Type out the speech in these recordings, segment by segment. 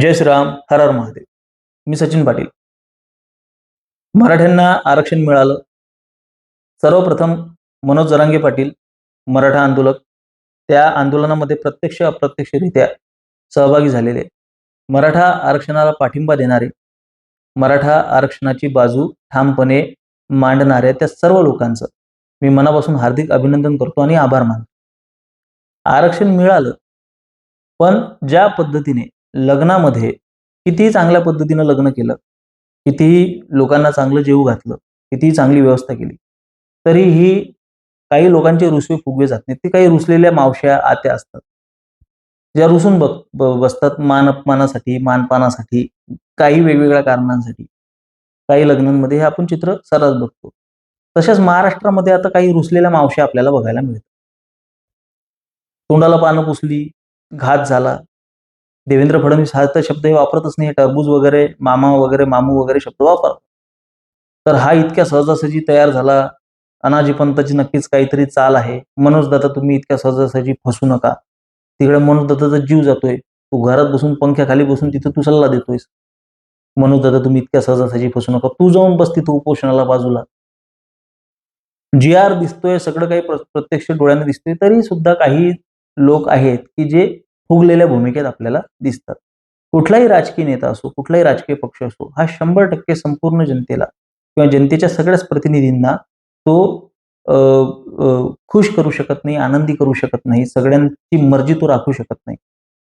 जय श्रीराम हर हर महादेव. मी सचिन पाटील. मराठ्यांना आरक्षण मिळालं. सर्वप्रथम मनोज जरांगे पाटील मराठा आंदोलक. त्या आंदोलनामध्ये प्रत्यक्ष अप्रत्यक्षरित्या सहभागी झालेले. मराठा आरक्षणाला पाठिंबा देणारे मराठा आरक्षणाची बाजू ठामपणे मांडणाऱ्या त्या सर्व लोकांचं मी मनापासून हार्दिक अभिनंदन करतो आणि आभार मानतो. आरक्षण मिळालं पण ज्या पद्धतीने लग्नामध्ये कितीही चांगल्या पद्धतीनं लग्न केलं कितीही लोकांना चांगलं जेव घातलं कितीही चांगली व्यवस्था केली तरीही काही लोकांचे रुसवे फुगवे जात नाहीत. ते काही रुसलेल्या मावश्या आत्या असतात. ज्या रुसून बघ बसतात मान अपमानासाठी मानपानासाठी काही वेगवेगळ्या कारणांसाठी. काही लग्नांमध्ये हे आपण चित्र सर्रास बघतो. तसेच महाराष्ट्रामध्ये आता काही रुसलेल्या मावश्या आपल्याला बघायला मिळतात. तोंडाला पानं पुसली घात झाला देवेंद्र फडणवीस हा तर शब्द हे वापरतच नाही. टरबूज वगैरे मामा वगैरे मामू वगैरे शब्द वापरतात तर हा इतक्या सहजासहजी तयार झाला. अनाजी पंताची नक्कीच काहीतरी चाल आहे. मनोज दादा तुम्ही इतक्या सहजासहजी फसू नका. तिकडे मनोज दादाचा जीव जातोय. तू घरात बसून पंख्याखाली बसून तिथं तू सल्ला देतोयस. मनोज दादा तुम्ही इतक्या सहजासहजी फसू नका. तू जाऊन बस तिथं उपोषणाला बाजूला. जी आर दिसतोय सगळं काही प्रत्यक्ष डोळ्याने दिसतोय तरी सुद्धा काही लोक आहेत की जे फुगलेल्या भूमिकेत आपल्याला दिसतात. कुठलाही राजकीय नेता असो कुठलाही राजकीय पक्ष असो हा शंभर टक्के संपूर्ण जनतेला किंवा जनतेच्या सगळ्याच प्रतिनिधींना तो अ, खुश करू शकत नाही आनंदी करू शकत नाही सगळ्यांची मर्जी तो राखू शकत नाही.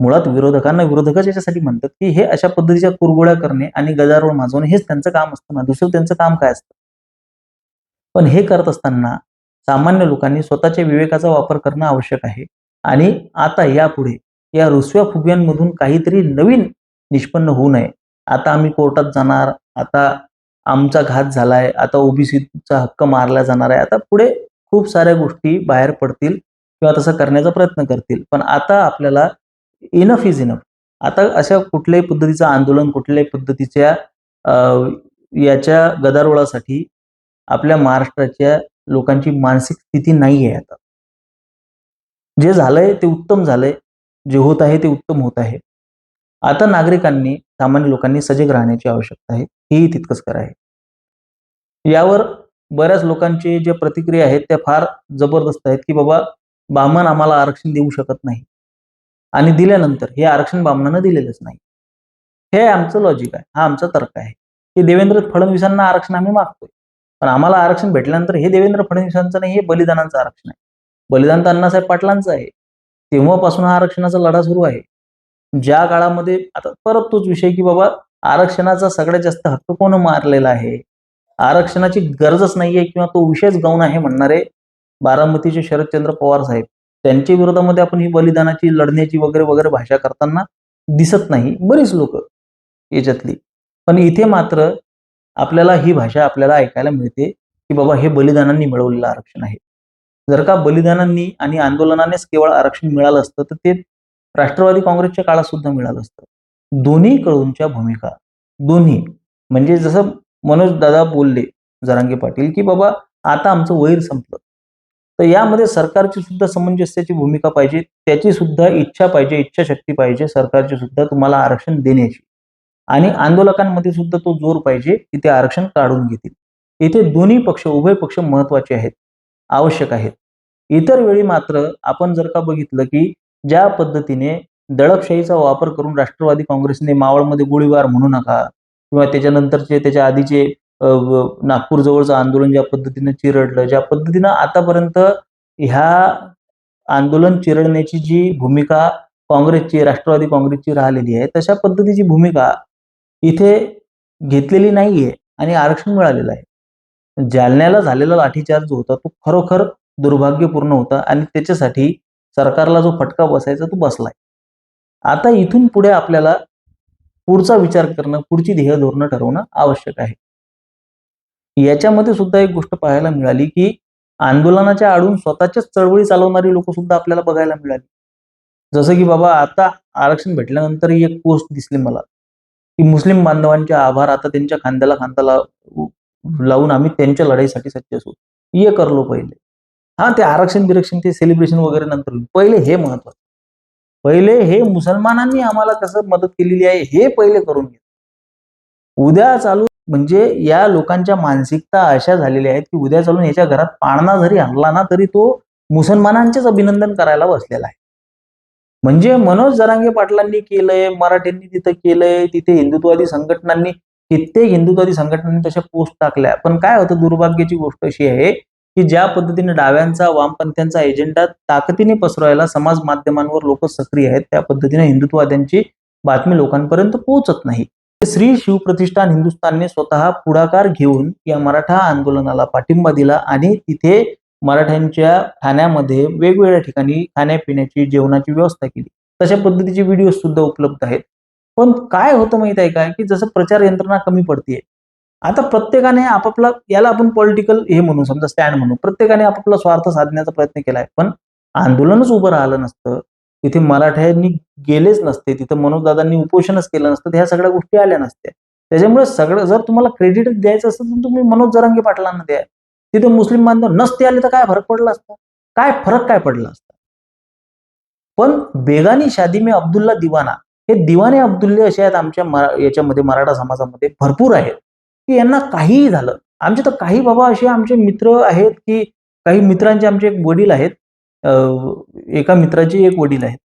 मुळात विरोधकांना विरोधकच याच्यासाठी म्हणतात की हे अशा पद्धतीच्या कुरगोळ्या करणे आणि गदारोळ माजवणे हेच त्यांचं काम असतं ना दुसरं त्यांचं काम काय असतं? पण हे करत असताना सामान्य लोकांनी स्वतःच्या विवेकाचा वापर करणं आवश्यक आहे. आणि आता यापुढे या रुसव्या फुग्यांमधून काहीतरी नवीन निष्पन्न होऊ नये. आता आम्ही कोर्टात जाणार आता आमचा घात झालाय आता ओबीसीचा हक्क मारला जाणार आहे. आता पुढे खूप साऱ्या गोष्टी बाहेर पडतील किंवा तसं करण्याचा प्रयत्न करतील. पण आता आपल्याला इनफ इज इनफ आता अशा कुठल्याही पद्धतीचं आंदोलन कुठल्याही पद्धतीच्या याच्या गदारोळासाठी आपल्या महाराष्ट्राच्या लोकांची मानसिक स्थिती नाही आहे आता. जे झालंय ते उत्तम झालंय. जे होत आहे ते उत्तम होत आहे. आता नागरिकांनी सामान्य लोकांनी सजग राहण्याची आवश्यकता आहे. हेही तितकंच खरं आहे. यावर बऱ्याच लोकांचे जे प्रतिक्रिया आहेत त्या फार जबरदस्त आहेत की बाबा बामण आम्हाला आरक्षण देऊ शकत नाही. आणि दिल्यानंतर हे आरक्षण बामणानं दिलेलंच नाही. हे आमचं लॉजिक आहे. हा आमचा तर्क आहे. की देवेंद्र फडणवीसांना आरक्षण आम्ही मागतोय. पण आम्हाला आरक्षण भेटल्यानंतर हे देवेंद्र फडणवीसांचं नाही हे बलिदानांचं आरक्षण आहे. बलिदान तर अण्णासाहेब पाटलांचं आहे. तेव्हापासून हा आरक्षणाचा लढा सुरू आहे. ज्या काळामध्ये आता परत तोच विषय की बाबा आरक्षणाचा सगळ्यात जास्त हक्क कोण मारलेला आहे? आरक्षणाची गरजच नाहीये किंवा तो विषयच गौण आहे म्हणणारे बारामतीचे शरदचंद्र पवार साहेब. त्यांच्या विरोधामध्ये आपण ही बलिदानाची लढण्याची वगैरे वगैरे भाषा करताना दिसत नाही बरीच लोक याच्यातली. पण इथे मात्र आपल्याला ही भाषा आपल्याला ऐकायला मिळते की बाबा हे बलिदानांनी मिळवलेलं आरक्षण आहे. जर का बलिदानांनी आणि आंदोलनानेच केवळ आरक्षण मिळालं असतं तर ते राष्ट्रवादी काँग्रेसच्या काळात सुद्धा मिळालं असतं. दोन्ही कडूनच्या भूमिका. दोन्ही. म्हणजे जसं मनोज दादा बोलले जरांगे पाटील की बाबा आता आमचं वैर संपलं. तर यामध्ये सरकारची सुद्धा समंजस्याची भूमिका पाहिजे त्याची सुद्धा इच्छा पाहिजे इच्छाशक्ती पाहिजे सरकारची सुद्धा तुम्हाला आरक्षण देण्याची. आणि आंदोलकांमध्ये सुद्धा तो जोर पाहिजे की ते आरक्षण काढून घेतील. इथे दोन्ही पक्ष उभय पक्ष महत्त्वाचे आहेत. आवश्यक आहेत. इतर वेळी मात्र आपण जर का बघितलं की ज्या पद्धतीने दडपशाहीचा वापर करून राष्ट्रवादी काँग्रेसने मावळमध्ये गोळीबार म्हणू नका किंवा त्याच्यानंतरचे त्याच्या आधीचे नागपूर जवळचं आंदोलन ज्या पद्धतीने चिरडलं ज्या पद्धतीनं आतापर्यंत ह्या आंदोलन चिरडण्याची जी भूमिका काँग्रेसची राष्ट्रवादी काँग्रेसची राहिलेली आहे तशा पद्धतीची भूमिका इथे घेतलेली नाहीये आणि आरक्षण मिळालेलं आहे. जालन्याला झालेला लाठीचार्ज जो होता तो खरोखर दुर्भाग्यपूर्ण होता आणि त्याच्यासाठी सरकारला जो फटका बसायचा तो बसलाय. आता इथून पुढे आपल्याला पुढचा विचार करणं पुढची ध्येय धोरणं ठरवणं आवश्यक आहे. याच्यामध्ये सुद्धा एक गोष्ट पाहायला मिळाली की आंदोलनाच्या आडून स्वतःच्याच चळवळी चालवणारी लोक सुद्धा आपल्याला बघायला मिळाली. जसं की बाबा आता आरक्षण भेटल्यानंतर एक पोस्ट दिसली मला की मुस्लिम बांधवांचे आभार आता त्यांच्या खांद्याला खांदा लावून आम्ही त्यांच्या लढाईसाठी सज्ज असू. ये करलो पहिले. हा ते आरक्षण बिरक्षण ते सेलिब्रेशन वगैरे नंतर पहिले हे महत्वाचं. पहिले हे मुसलमानांनी आम्हाला कसं मदत केलेली आहे हे पहिले करून घेत उद्या चालू म्हणजे या लोकांच्या मानसिकता अशा झालेल्या आहेत की उद्या चालून याच्या घरात पाळणा जरी आणला ना तरी तो मुसलमानांचेच अभिनंदन करायला बसलेला आहे. म्हणजे मनोज जरांगे पाटलांनी केलंय मराठ्यांनी तिथं केलंय तिथे हिंदुत्ववादी संघटनांनी कित्येक हिंदुत्वादी संघटनांनी तशा पोस्ट टाकल्या. पण काय होतं दुर्भाग्याची गोष्ट अशी आहे की ज्या पद्धतीने डाव्यांचा वामपंथ्यांचा एजेंडा ताकदीने पसरवायला समाज माध्यमांवर लोक सक्रिय आहेत त्या पद्धतीने हिंदुत्ववाद्यांची बातमी लोकांपर्यंत पोहोचत नाही. श्री शिवप्रतिष्ठान हिंदुस्थानने स्वतः पुढाकार घेऊन या मराठा आंदोलनाला पाठिंबा दिला आणि तिथे मराठ्यांच्या ठाण्यामध्ये वेगवेगळ्या ठिकाणी खाण्यापिण्याची जेवणाची व्यवस्था केली. तशा पद्धतीचे व्हिडिओ सुद्धा उपलब्ध आहेत. पण काय होतं माहीत आहे काय की जसं प्रचार यंत्रणा कमी पडतीये. आता प्रत्येकाने आपापला याला आपण पॉलिटिकल हे म्हणू समजा स्टँड म्हणू. प्रत्येकाने आपापला स्वार्थ साधण्याचा प्रयत्न केलाय. पण आंदोलनच उभं राहिलं नसतं. तिथे मराठ्यांनी गेलेच नसते. तिथं मनोजदादांनी उपोषणच केलं नसतं. ह्या सगळ्या गोष्टी आल्या नसत्या. त्याच्यामुळे सगळं जर तुम्हाला क्रेडिट द्यायचं असेल तर तुम्ही मनोज जरांगे पाटलांना द्या. तिथे मुस्लिम बांधव नसते आले तर काय फरक पडला असता? काय फरक काय पडला असता? पण बेगानी शादी में अब्दुल्ला दिवाना हे दिवाने अब्दुल्ले असे आहेत आमच्या मरा- याच्यामध्ये मराठा समाजामध्ये भरपूर आहेत. की यांना काहीही झालं आमचे तर काही बाबा असे आमचे मित्र आहेत की काही मित्रांचे आमचे एक वडील आहेत. अं, एका मित्राचे एक वडील आहेत.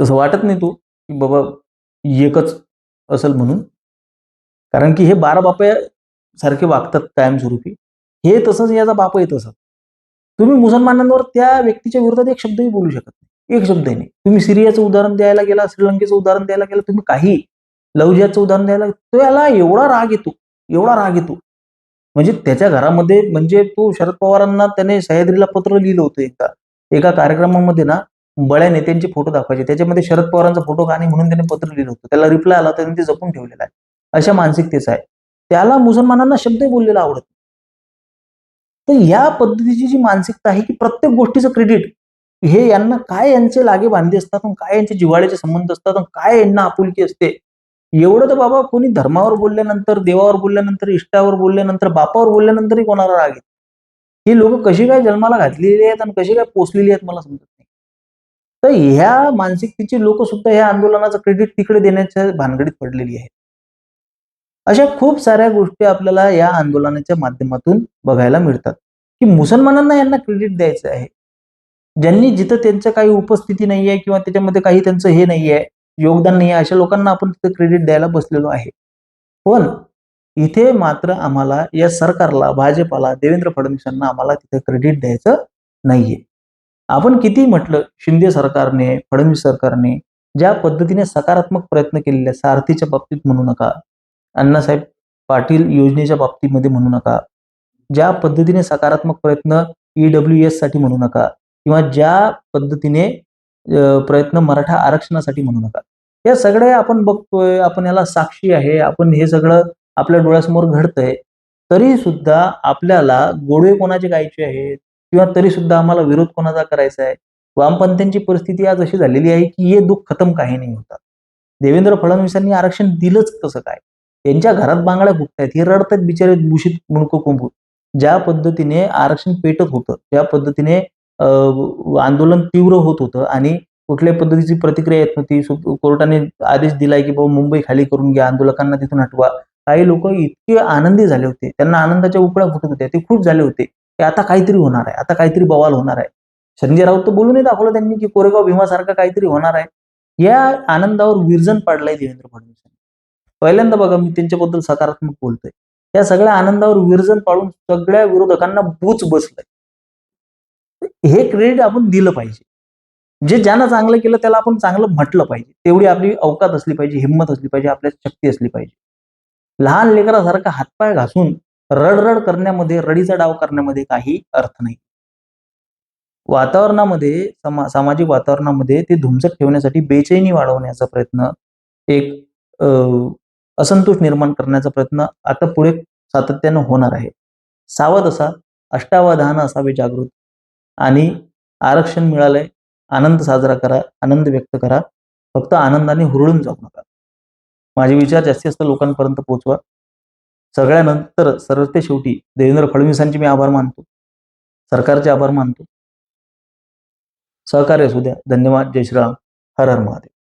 तसं वाटत नाही तू की बाबा एकच असेल म्हणून. कारण की हे बारा बापे सारखे वागतात कायमस्वरूपी. हे तसंच याचा बाप येत तसं तुम्ही मुसलमानांवर त्या व्यक्तीच्या विरोधात एक शब्दही बोलू शकत नाही. एक शब्दाने नाही तुम्ही सिरियाचं उदाहरण द्यायला गेला श्रीलंकेचं उदाहरण द्यायला गेला तुम्ही काही लवजियाचं उदाहरण द्यायला तो याला एवढा राग येतो एवढा राग येतो. म्हणजे त्याच्या घरामध्ये म्हणजे तो शरद पवारांना त्याने सह्याद्रीला पत्र लिहिलं होतं एकदा. एका कार्यक्रमामध्ये ना बळ्या नेत्यांचे फोटो दाखवायचे. त्याच्यामध्ये शरद पवारांचा फोटो का नाही म्हणून त्याने पत्र लिहिलं होतं. त्याला रिप्लाय आला त्याने ते जपून ठेवलेलं आहे. अशा मानसिकतेचा आहे. त्याला मुसलमानांना शब्द बोललेला आवडत तर या पद्धतीची जी मानसिकता आहे की प्रत्येक गोष्टीचं क्रेडिट हे यांना काय यांचे लागे बांधे असतात आणि काय यांचे जिव्हाळ्याचे संबंध असतात काय यांना आपुलकी असते? एवढं तर बाबा कोणी धर्मावर बोलल्यानंतर देवावर बोलल्यानंतर इष्टावर बोलल्यानंतर बापावर बोलल्यानंतरही कोणाला राग येतो ही लोक कशी काय जन्माला घातलेली आहेत आणि कशी काय पोचलेली आहेत मला समजत नाही. तर ह्या मानसिकतेची लोक सुद्धा ह्या आंदोलनाचं क्रेडिट तिकडे देण्याच्या भानगडीत पडलेली आहे अशा खूप साऱ्या गोष्टी आपल्याला या आंदोलनाच्या माध्यमातून बघायला मिळतात. की मुसलमानांना यांना क्रेडिट द्यायचं आहे. ज्यांनी जिथं त्यांचं काही उपस्थिती नाही आहे किंवा त्याच्यामध्ये काही त्यांचं हे नाही आहे योगदान नाही आहे अशा लोकांना आपण तिथे क्रेडिट द्यायला बसलेलो आहे. पण इथे मात्र आम्हाला या सरकारला भाजपाला देवेंद्र फडणवीसांना आम्हाला तिथे क्रेडिट द्यायचं नाहीये. आपण किती म्हटलं शिंदे सरकारने फडणवीस सरकारने ज्या पद्धतीने सकारात्मक प्रयत्न केलेले आहेत, सारथीच्या बाबतीत म्हणू नका अण्णासाहेब पाटील योजनेच्या बाबतीमध्ये म्हणू नका ज्या पद्धतीने सकारात्मक प्रयत्न ईडब्ल्यू एससाठी म्हणू नका किंवा ज्या पद्धतीने प्रयत्न मराठा आरक्षणासाठी म्हणू नका. या सगळ्या आपण बघतोय आपण याला साक्षी आहे आपण हे सगळं आपल्या डोळ्यासमोर घडतंय तरी सुद्धा आपल्याला गोडवे कोणाचे गायचे आहेत? किंवा तरी सुद्धा आम्हाला विरोध कोणाचा करायचा आहे? वामपंथ्यांची परिस्थिती आज अशी झालेली आहे की हे दुःख खतम काही नाही होतात देवेंद्र फडणवीसांनी आरक्षण दिलंच कसं काय? यांच्या घरात बांगड्या फुटतायत हे रडतात बिचारे दूषित मुणकं कुंभूत. ज्या पद्धतीने आरक्षण पेटत होतं त्या पद्धतीने आंदोलन तीव्र होत होतं आणि कुठल्याही पद्धतीची प्रतिक्रिया येत नव्हती. कोर्टाने आदेश दिलाय की बाबा मुंबई खाली करून घ्या आंदोलकांना तिथून हटवा. काही लोक इतके आनंदी झाले होते. त्यांना आनंदाच्या उकळ्या फुटत होत्या. ते खूप झाले होते की आता काहीतरी होणार आहे. आता काहीतरी बवाल होणार आहे. संजय राऊत तर बोलूनही दाखवलं त्यांनी की कोरेगाव भीमासारखं काहीतरी होणार आहे. या आनंदावर विरजन पाडलंय देवेंद्र फडणवीस पहिल्यांदा बघा मी त्यांच्याबद्दल सकारात्मक बोलतोय. या सगळ्या आनंदावर विरजन पाडून सगळ्या विरोधकांना बूच बसलंय. हे क्रेडिट आपण दिलं पाहिजे. जे ज्यानं चांगलं केलं त्याला आपण चांगलं म्हटलं पाहिजे. तेवढी आपली अवकात असली पाहिजे हिंमत असली पाहिजे आपल्यात शक्ती असली पाहिजे. लहान लेकरासारखा हातपाय घासून रडरड करण्यामध्ये रडीचा डाव करण्यामध्ये काही अर्थ नाही. वातावरणामध्ये समा सामाजिक वातावरणामध्ये ते धुमसत ठेवण्यासाठी बेचैनी वाढवण्याचा प्रयत्न एक असंतोष निर्माण करण्याचा प्रयत्न आता पुढे सातत्यानं होणार आहे. सावध असा अष्टावधान असावे जागृत आणि आरक्षण मिळालंय. आनंद साजरा करा आनंद व्यक्त करा. फक्त आनंदाने हुरळून जाऊ नका. माझे विचार जास्तीत जास्त लोकांपर्यंत पोहोचवा. सगळ्यानंतर सरते शेवटी देवेंद्र फडणवीसांचे मी आभार मानतो. सरकारचे आभार मानतो. सहकार्य असू द्या. धन्यवाद. जय श्रीराम. हर हर महादेव.